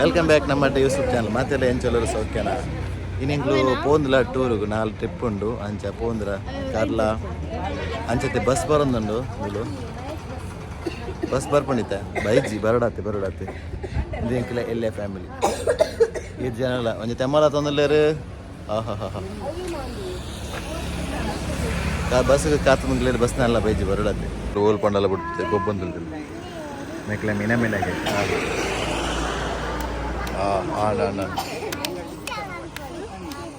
Welcome back ನಮ್ಮ YouTube channel ಮಾತೆಲ್ಲ ಚಲೋ ಸೌಖ್ಯನ? ಇನ್ನಿಂಗ್ಲು ಪೋಂದ್ಲ ಟೂರ್ ನಾಲ್ ಟ್ರಿಪ್ ಉಂಡು. ಅಂಚ ಪೋಂದ್ರ ಕರ್ಲ. ಅಂಚತೆ ಬಸ್ ಬರೋದುಂಡು ಇವು ಬಸ್ ಬರ್ಪಂಡಿತ ಬೈಜಿ ಬರಡಾತಿ ಬರಡಾತಿ. ಇದೆಂಕಿಲ್ಲ ಎಲ್ಲ ಫ್ಯಾಮಿಲಿ ಇದು ಜನ ಇಲ್ಲ ಒಂದು ತೆಮ್ಮಲ ತೊಂದಲೇರು ಆಹಾ ಹಾ ಹಾ ಬಸ್ಗೆ ಕಾತು ಮುಂಗ್ಲೇರು ಬಸ್ನಲ್ಲ ಬೈಜಿ ಬರಡಾತಿ. ಓಲ್ ಪಂಡಲ ಬಿಡ್ತದೆ ಗೊಬ್ಬಂದಿಲ್ದಿಲ್ಲ ಮೆಕ್ಲೆ ಮೀನ ಮೇಲೆ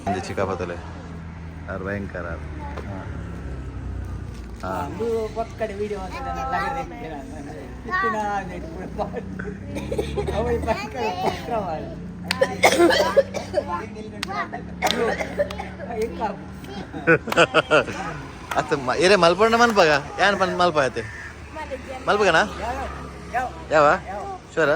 ಒಂದು ಚಿಕ್ಕಪತ್ತಲೆ ಅವ್ರು ಭಯಂಕರ. ಅತ್ತ ಏರೇ ಮಲ್ಪಣ್ಣ ಮಲ್ಪಾಗ ಯಾನ್ ಮಲ್ಪ ಆಯ್ತೆ ಮಲ್ಪಗನಾ? ಯಾವ? ಶೋರ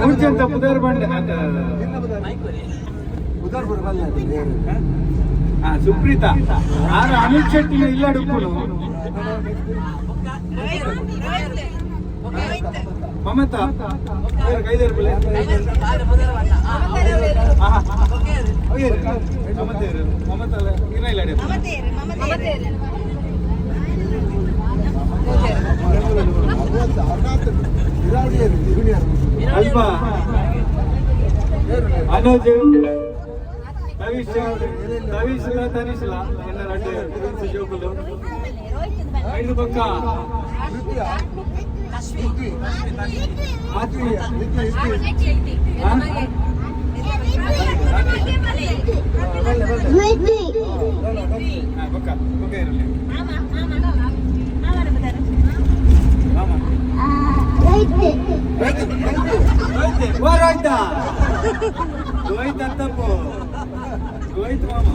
ಮುಂಚೆಂತ ಪುದರ್ ಬಂಡೆ ಹಾ ಸುಪ್ರೀತಾ ಆರು ಅಮಿತ್ ಶೆಟ್ಟಿ ಇಲ್ಲ ಡುಕ್ಕುನು ಮಮತಾ ಏರು ಕೈದೇರು ಬಿಳೆ ಮಮತಾ ಇರು ಮಮತಾ ಇಲ್ಲ ಇಲ್ಲ ಅಲ್ಪ ಅನೋಜ್ ತವೀಶ್ ತವೀಶ್ಲ ತನಿಶ್ಲ ಎಲ್ಲ ರಡ್ಡೆ ಜೋಕುಲು ಐದು ಪಕ್ಕ ಆತ್ಮೀಯ ಹಾ? ಹಾ, ರೋಹಿತ ರೋಹಿತ್ ಅಂತಪ್ಪ ರೋಹಿತ್ ಮಾಮ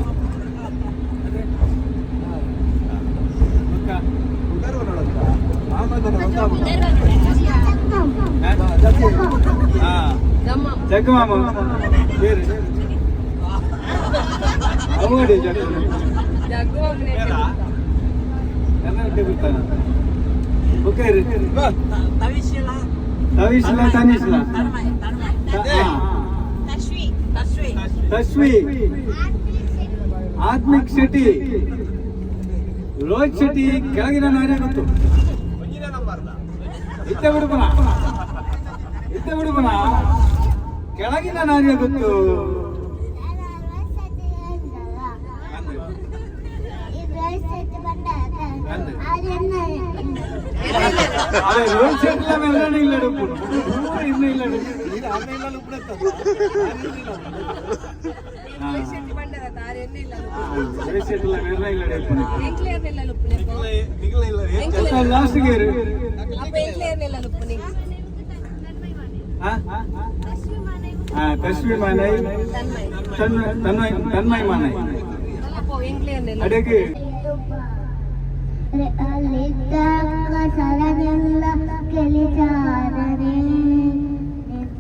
ಅದೇ. ಪಕ್ಕ. ಹಾ. ಜಗ್ಗು ಮಾಮ ಬೇರೆ ಅವಡಿ ಜಗ್ಗು ಬೇಡ? ಎಲ್ಲ ಒಟ್ಟಿಗೆ ಬಿಡ್ತಾನ ಓಕೆ ರೀ ತವಿಶ್ಲ ತನಿಶ್ಲ ತಶ್ವಿ ಆತ್ಮಿಕ್ ಶೆಟ್ಟಿ ರೋಹಿತ್ ಶೆಟ್ಟಿ ಕೆಳಗಿನ ನಾರೇ ಗೊತ್ತು ಇತ್ತ ಬಿಡುಬನ ಇತ್ತ ಬಿಡುಬನ ಕೆಳಗಿನ ನಾರೇ ಗೊತ್ತು ಅದೇ ರೋಹಿತ್ ಶೆಟ್ಟಿ ಮೇಲೆ ಇಲ್ಲ ಡುಪ್ಪು ಇನ್ನ ಇಲ್ಲ ರೋಹಿತ್ ಶೆಟ್ಟಿ ಮೇಲೆ ಇಲ್ಲ ಡುಪ್ಪು ಲಾಸ್ಟ್ಗೆ ಇರು ಹಾ ಹಾ ತಶ್ವಿ ಮಾನೈ ತನ್ಮಯ್ ತನ್ಮಯ್ ತನ್ಮಯ್ ಮಾನೈ ಅಡಗೆ ಸರನೆಲ್ಲ ಕೆಲಿಚಾರನೆ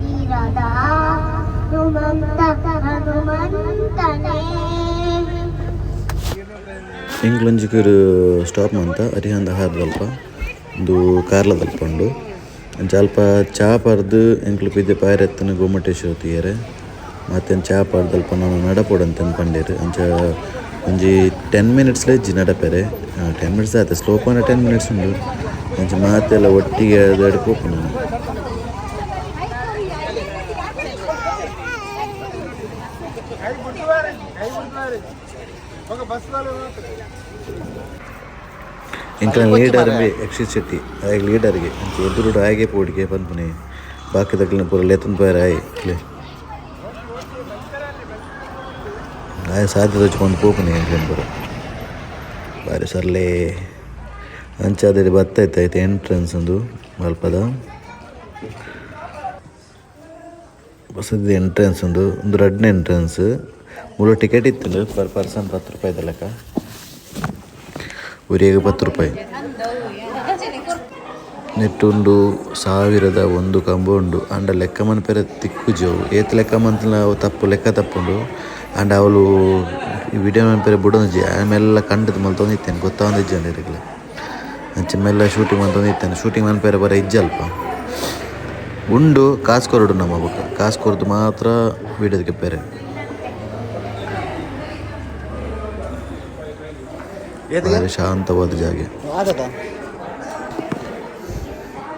ತೀರದ ಹನುಮಂತ ಹನುಮಂತನೇ. ಇಂಗ್ಲಂಜಿಕರು ಸ್ಟಾಪ್ ಅಂತ ಅರಿಹಂದ ಹಾರ್ದಲ್ಪ ಒಂದು ಕಾರ್ಲ ಜಲ್ಪ ಚಾ ಪರ್ದು ಎಂಕ್ಲು ಪಿದ್ದೆ ಪಾಯರೆತ್ತನ ಗೊಮ್ಮಟೇಶ್ವರ ತೀಯರೆ ಮತ್ತೆ ಚಾ ಪರ್ದಲ್ಪ ನಾನು ನಡಪೋಡಂತ ಪಂಡೇರು. ಅಂಚ ಒಂಜಿ ಟೆನ್ ಮಿನಿಟ್ಸ್ಲೇ ಇಜ್ಜಿ ನಡಪೆರೆ. ಟೆನ್ ಮಿನಿಟ್ಸ್ ಆಯ್ತು ಸ್ಲೋಪನ ಟೆನ್ ಮಿನಿಟ್ಸ್ ಉಂಟು ಅಂಚ ಮಾತೆಲ್ಲ ಒಟ್ಟಿಗೆ ಹೋಗ್ತೀನಿ ನಾನು. ఇంకా ಲೀಡರ್ ಬಿ ಯಕ್ಷಿತ್ ಶೆಟ್ಟಿ ಆಗ ಲೀಡರ್ಗೆ ಅಂತ ಎದುರು ಹಾಗೆ ಪೋಡಿಗೆ ಬಂದ್ಪುನೆ ಬಾಕಿ ತಗ್ಲಿನ ಪೂರ ಲೆತ್ತನ್ ಪೇರ ಆಯ್ ಕ್ಲೇ ಆಯ ಸಾಧ್ಯತೆ ಹಚ್ಕೊಂಡು ಪೋಪುನೆ ಎಂಕ್ಲೇನ್ ಪೂರ ಬಾರಿ ಸರ್ಲೆ ಅಂಚಾದಲ್ಲಿ ಬತ್ತೈತೆ ಐತೆ ಎಂಟ್ರೆನ್ಸ್ ಒಂದು ಮಲ್ಪದ ಬಸದಿ ಎಂಟ್ರೆನ್ಸ್ ಒಂದು ಒಂದು ರೆಡ್ ಎಂಟ್ರೆನ್ಸ್ ಮೂರು ಟಿಕೆಟ್ ಇತ್ತು ಪರ್ ಪರ್ಸನ್ ಹತ್ತು ರೂಪಾಯಿದ ಲೆಕ್ಕ. ಊರಿಗೆ ಹತ್ತು ರೂಪಾಯಿ. ನೆಟ್ಟುಂಡು ಸಾವಿರದ ಒಂದು ಕಂಬ ಉಂಡು. ಅಂಡ ಲೆಕ್ಕ ಮನ್ಪೆರ ತಿಕ್ಕುಜವು ಏತ್ ಲೆಕ್ಕ ಮಂತ್ ನಾವು ತಪ್ಪು, ಲೆಕ್ಕ ತಪ್ಪುಂಡು ಅಂಡ್ ಅವಳು ಈ ವಿಡಿಯೋ ಮನ್ಪೆರೆ ಬುಡೊಂಜಿ ಆಮೇಲೆ ಕಂಡದ ಮಲ್ ತೊಂದಿತ್ತೇನೆ ಇಜ್ಜಂಡು ಇರಲಿಲ್ಲ ಅಂಚೆ ಮೆಲ್ಲ ಶೂಟಿಂಗ್ ಮಲ್ತೊಂದಿತ್ತೇನೆ ಶೂಟಿಂಗ್ ಮನ್ಪೆರ ಬರ ಇಜ್ಜಲ್ಪ. ಉಂಡು ಕಾಸು ಕೊರಡು ನಮ್ಮ ಬುಕ್ಕ ಕಾಸು ಕೊರದು ಮಾತ್ರ ವಿಡಿಯೋದಕ್ಕೆ ಬೇರೆ. ಶಾಂತವಾದ ಜಾಗೆ.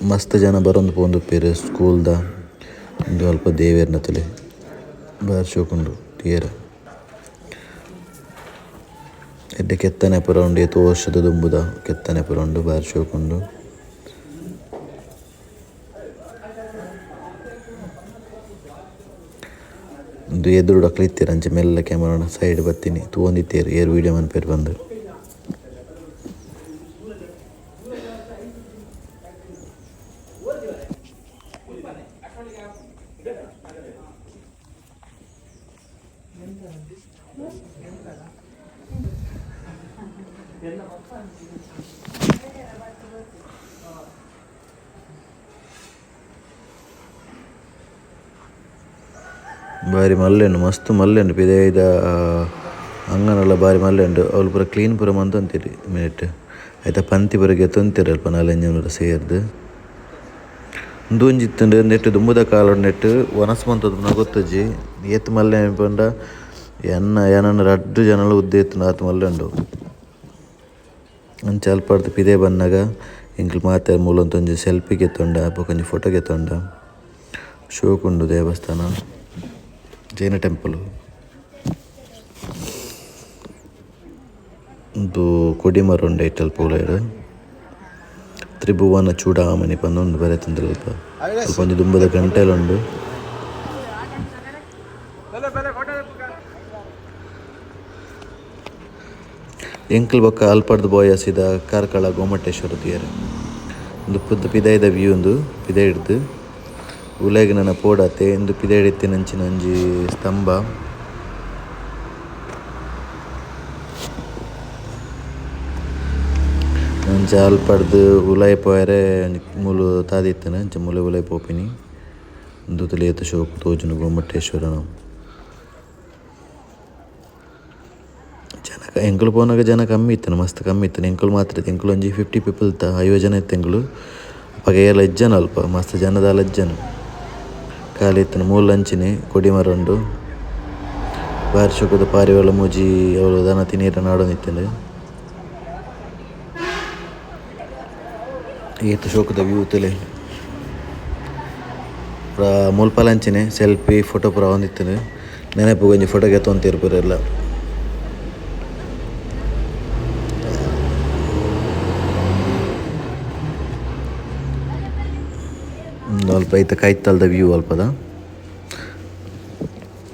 ಮಸ್ತ್ ಜನ ಬರೋದು ಪೋಂದು ಪೇರೆ ಸ್ಕೂಲ್ದ. ಒಂದು ಅಲ್ಪ ದೇವೇರ್ನ ತಲೆ. ಬಾರಿ ಶೋಕುಂಡು ಟಿಯರ ಎಡ್ಡೆ ಕೆತ್ತನೆ ಪುರ ಉಂಡು ಎತ್ತು ವರ್ಷದ ದುಂಬುದ ಕೆತ್ತನೆ ಪುರ ಉಂಡು ಒಂದು ಎದುರು ಡಕ್ಲಿತ್ತೀರ ಅಂಚೆ ಮೆಲ್ಲ ಕ್ಯಾಮರಾ ಸೈಡ್ ಬರ್ತೀನಿ ತೂಂದಿತ್ತೀರಿ ಏರ್ ವೀಡಿಯೋ ಮನ್ಪೇರು ಬಂದು ಬಾರಿ ಮಲ್ಲೆಂಡು ಮಸ್ತ್ ಮಲ್ಲೆಂಡು ಪಿದೈದ ಅಂಗನಲ ಬಾರಿ ಮಲ್ಲೆಂಡು ಅವ್ಲು ಪೂರ ಕ್ಲೀನ್ ಪೂರ ಮಂತೊಂತಿರಿ ಮಿನಿಟ್ ಆಯ್ತಾ, ಪಂತಿ ಪೂರ ಗೆತ್ತೊಂತಿರಿ ಅಲ್ಪ ನಾಲೆಂಜನೂರ ಸೇರ್ದು. ಉಂದೊಂಜಿತ್ತುಂಡು ನೆಟ್ಟು, ದುಂಬುದ ಕಾಲ ನೆಟ್ಟು ಒನಸ್ ಮಂತದ್ದು ಗೊತ್ತಜ್ಜಿ. ಏತ್ ಮಲ್ಲೆ ಪಂಡ, ಎನ್ನ ಏನನ್ನ ರಡ್ಡು ಜನಲು ಉದ್ದ ಎತ್ತು ಆತು ಮಲ್ಲೆಂಡು ಅಂಚ ಅಲ್ಪಾಡ್ದು ಪಿದೆ ಬನ್ನಾಗ ಇಂಕ್ಲು ಮಾತೆ ಮೂಲೊಂದೊಂಜಿ ಸೆಲ್ಫಿ ಗೆತ್ತೊಂಡ ಕೊಂಚ ಫೋಟೋ ಗೆತ್ತೊಂಡ ಶೋಕುಂಡು ದೇವಸ್ಥಾನ. ಜೈನ ಟೆಂಪಲು. ಒಂದು ಕೊಡಿಮರ ಉಂಡು ಐಟಲ್ ಪೂಲೈಡ್ ತ್ರಿಭುವನ ಚೂಡಾಮಣಿ ಪಂದೊಂದು ಬರೆ ತಂದ್ರೆ ಅಲ್ಪ ಅಲ್ಪ ಒಂಜಿ ದುಂಬದ ಗಂಟೆಲುಂಡು. ಎಂಕಲ್ ಬೊಕ್ಕ ಅಲ್ಪಡ್ದು ಹಸಿದ ಕಾರ್ಕಳ ಗೋಮಟೇಶ್ವರ ತಿಯರು ಒಂದು ಪುದ್ದ ಪಿದಾಯ್ದ ವ್ಯೂ ಒಂದು ಪಿದ ಹಿಡ್ದು ಉಲೆಗ್ ನನ್ನ ಪೋಡತೆ ಎಂದು ಪಿದ ಹಿಡಿತೆ ನಂಚಿನ ಒಂಜಿ ಸ್ತಂಭ ಅಂಚ ಅಲ್ಪಡ್ದು ಉಲಾಯ್ ಪೋಯರೆ ಮುಲು ತಾದಿತ್ತನ ಅಂಚ ಮೂಲೆ ಪೋಪಿನಿ. ಒಂದು ತಲೆಯತ್ತ ಶೋಕು ತೋಜುನು ಗೋಮಟೇಶ್ವರನ ಜನಕ ಎಂಕುಲು ಪೋನಾಗ ಜನ ಕಮ್ಮಿ ಇತ್ತನ ಮಸ್ತ್ ಕಮ್ಮಿ ಇತ್ತನ ಎಂಕಲು ಮಾತ್ರ ಇತ್ತು ಎಂಕಲು ಒಂಜಿ ಫಿಫ್ಟಿ ಪೀಪಲ್ ತ, ಐವತ್ತು ಜನ ಇತ್ತು ಎಂಕಲು ಎಲ್ಲ ಇಜ್ಜನ ಅಲ್ಪ, ಮಸ್ತ್ ಜನದ ಇಜ್ಜನ ಖಾಲಿ ಇತ್ತನ ಮೂಲ ಅಂಚಿನಿ ಕೊಡಿ ಮರ ಉಂಡು ಬಾರಿ ಶೋಕದ ಪಾರಿವಾಳ ಮೂಜಿ ಅವಳು ದನ ತಿನ್ನೀರ ನಾಡೋನಿತ್ತಂಡು ಈತ ಶೋಕದ ವ್ಯೂ ತಲೆ. ಮುಲ್ಪಲಂಚಿನೆ ಸೆಲ್ಫಿ, ಫೋಟೋ ಪೂರ ಒಂದಿತ್ತನೆ ನೆನಪು ಒಂಜಿ ಫೋಟೋ ಗೆತ್ತೊಂತೀರು ಪೂರ ಎಲ್ಲ ಒಂದು ಐತ ಕೈತಲ್ದ ವ್ಯೂ ಅಲ್ಪದ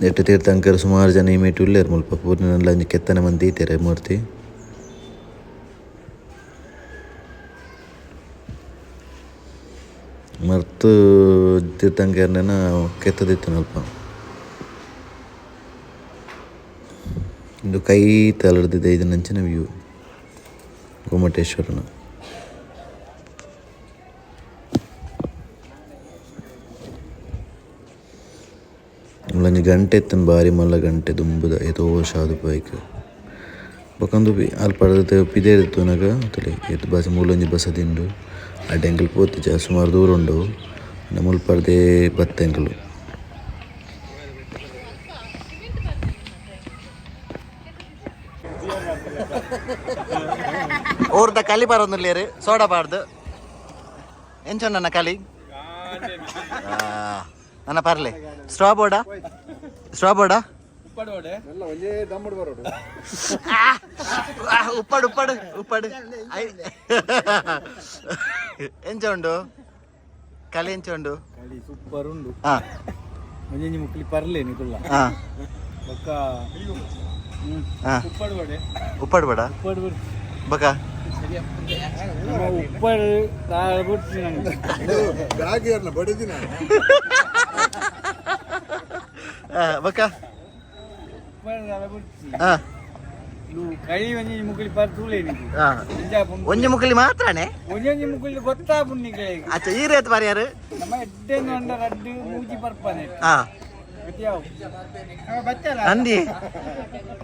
ನೆಟ್ಟ ತೀರ್ಥಂಕರ್ ಸುಮಾರು ಜನ ಈ ಮೇಟ್ ಉಳ್ಳೇರು ಮುಲ್ಪ ಪೂರ್ಣನೆಲ್ಲ ಒಂಜಿ ಕೆತ್ತನೆ ಮಂದಿ ಮೂರ್ತಿ ಮರ್ತು ತೀರ್ಥಂಕರ್ನ ಕೆತ್ತದಿತ್ತು ಅಲ್ಪ ಇದು ಕೈ ತಲಡ್ದಿದೆ ಇದು ನಂಚಿನ ವ್ಯೂ ಗೋಮಟೇಶ್ವರನ ಒಂಜಿ ಗಂಟೆ ಎತ್ತನ ಬಾರಿ ಮಲ್ಲ ಗಂಟೆ ದುಂಬುದ ಏತೋ ಶಾದು ಬೈಕ್ ಬೊಕಂದು ಬಿ ಅಲ್ಲಿ ಪಡೆದ ಪಿದೆ ತೂನಗ ತಲೆ ಎತ್ತು ಬಸ್ ಮೂಲೊಂಜಿ ಬಸ್ ದಿಂಡು ಅಡ್ಡೆಂಕಲ್ ಪೋತಿಜ ಸುಮಾರು ದೂರ ಉಂಡು. ಮುಲ್ ಪರ್ದೆ ಬತ್ತೆಂಕಲು ಕಲಿ കളി ಸೋಡಾ ಬಾರ್ದು. ಎಂಚ ನನ್ನ ಕಲಿ? ಆ, ನನ್ನ ಪರ್ಲೆ ಸ್ಟ್ರಾ ಬೋರ್ಡಾ ಸ್ಟ್ರಾ ಬೋರ್ಡಾ ಉಪ್ಪಡು ಉಪ್ಪಡು ಉಪ್ಪಡು. ಎಂಚ ಉಂಡು ಕಲಿ ಎಂಚ ಉಂಡು. ಸೂಪರ್ ಉಂಡು ಒಂಜಿ ಮುಕ್ಲಿ ಪರ್ಲೆ ನಿಕುಲ್ಲ ಬೊಕ್ಕ ಹಾ. ಉಪ್ಪಡು ಬಡೆ ಉಪ್ಪಡು ಬಡ ಉಪ್ಪಡು ಬಡ ಬಕ ನಮ್ಮ ಉಪ್ಪಡು ತಾಳ ಹಾ ಕಳಿ ಒಂಜಿ ಹಾ ಮುಕ್ಕಲಿ ಮಾತ್ರನೇ? ಒಂಜೊಂಜಿ ಅಚ್ಚ ಈ ರೇತ್ ನಮ್ಮ ರಡ್ಡು ಮೂಜಿ ಹಾ ಗತಿಯಾವು ಬಚ್ಚಲ್ಲ ಅಂದಿ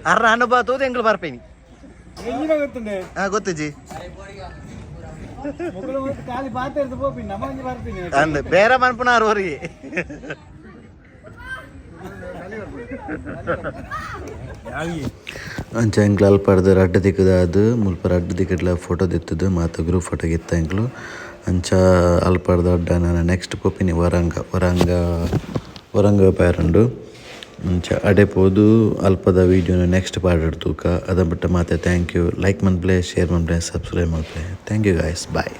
ಅರ್ರ ಅನುಭವ ತೂದು ಎಂಗ್ಳು ಬರ್ಪೇನಿ ಎಂಜಿನ ಗೊತ್ತುಂಡೆ ಹಾ ನಮ್ಮ ಒಂಜಿ ಅಂದ್ ಬೇರೆ ಮನ್ಪುನ ಅವ್ರಿಗೆ ಅಂಚ ಎಂಕ್ಲು ಅಲ್ಪಡ್ದು ದಿಕ್ಕದ ಅದು, ಮುಲ್ಪ ರಡ್ಡ್ ದಿಕ್ಕಡ್ಲ ಫೋಟೋ ದಿತ್ತದು ಮಾತ ಗ್ರೂಪ್ ಫೋಟೋ ಗಿತ್ತ ಎಂಕ್ಲು ಅಂಚ ಅಲ್ಪಡ್ದ ಅಡ್ಡ ನಾನು ನೆಕ್ಸ್ಟ್ ಪೋಪಿನಿ ವರಂಗ ವರಂಗ ವರಂಗ ಪ್ಯಾರಂಡು ಅಂಚ ಅಡೆ ಪೋದು ಅಲ್ಪದ ವೀಡಿಯೋನ ನೆಕ್ಸ್ಟ್ ಪಾರ್ಟ್ ತೂಕ. ಅದ ಬಿಟ್ಟ ಮಾತೆ ಥ್ಯಾಂಕ್ ಯು ಲೈಕ್ ಮನ್ಪ್ಲೆ ಶೇರ್ ಮನ್ಪ್ಲೆ subscribe ಮನ್ಪ್ಲೆ. Thank you guys bye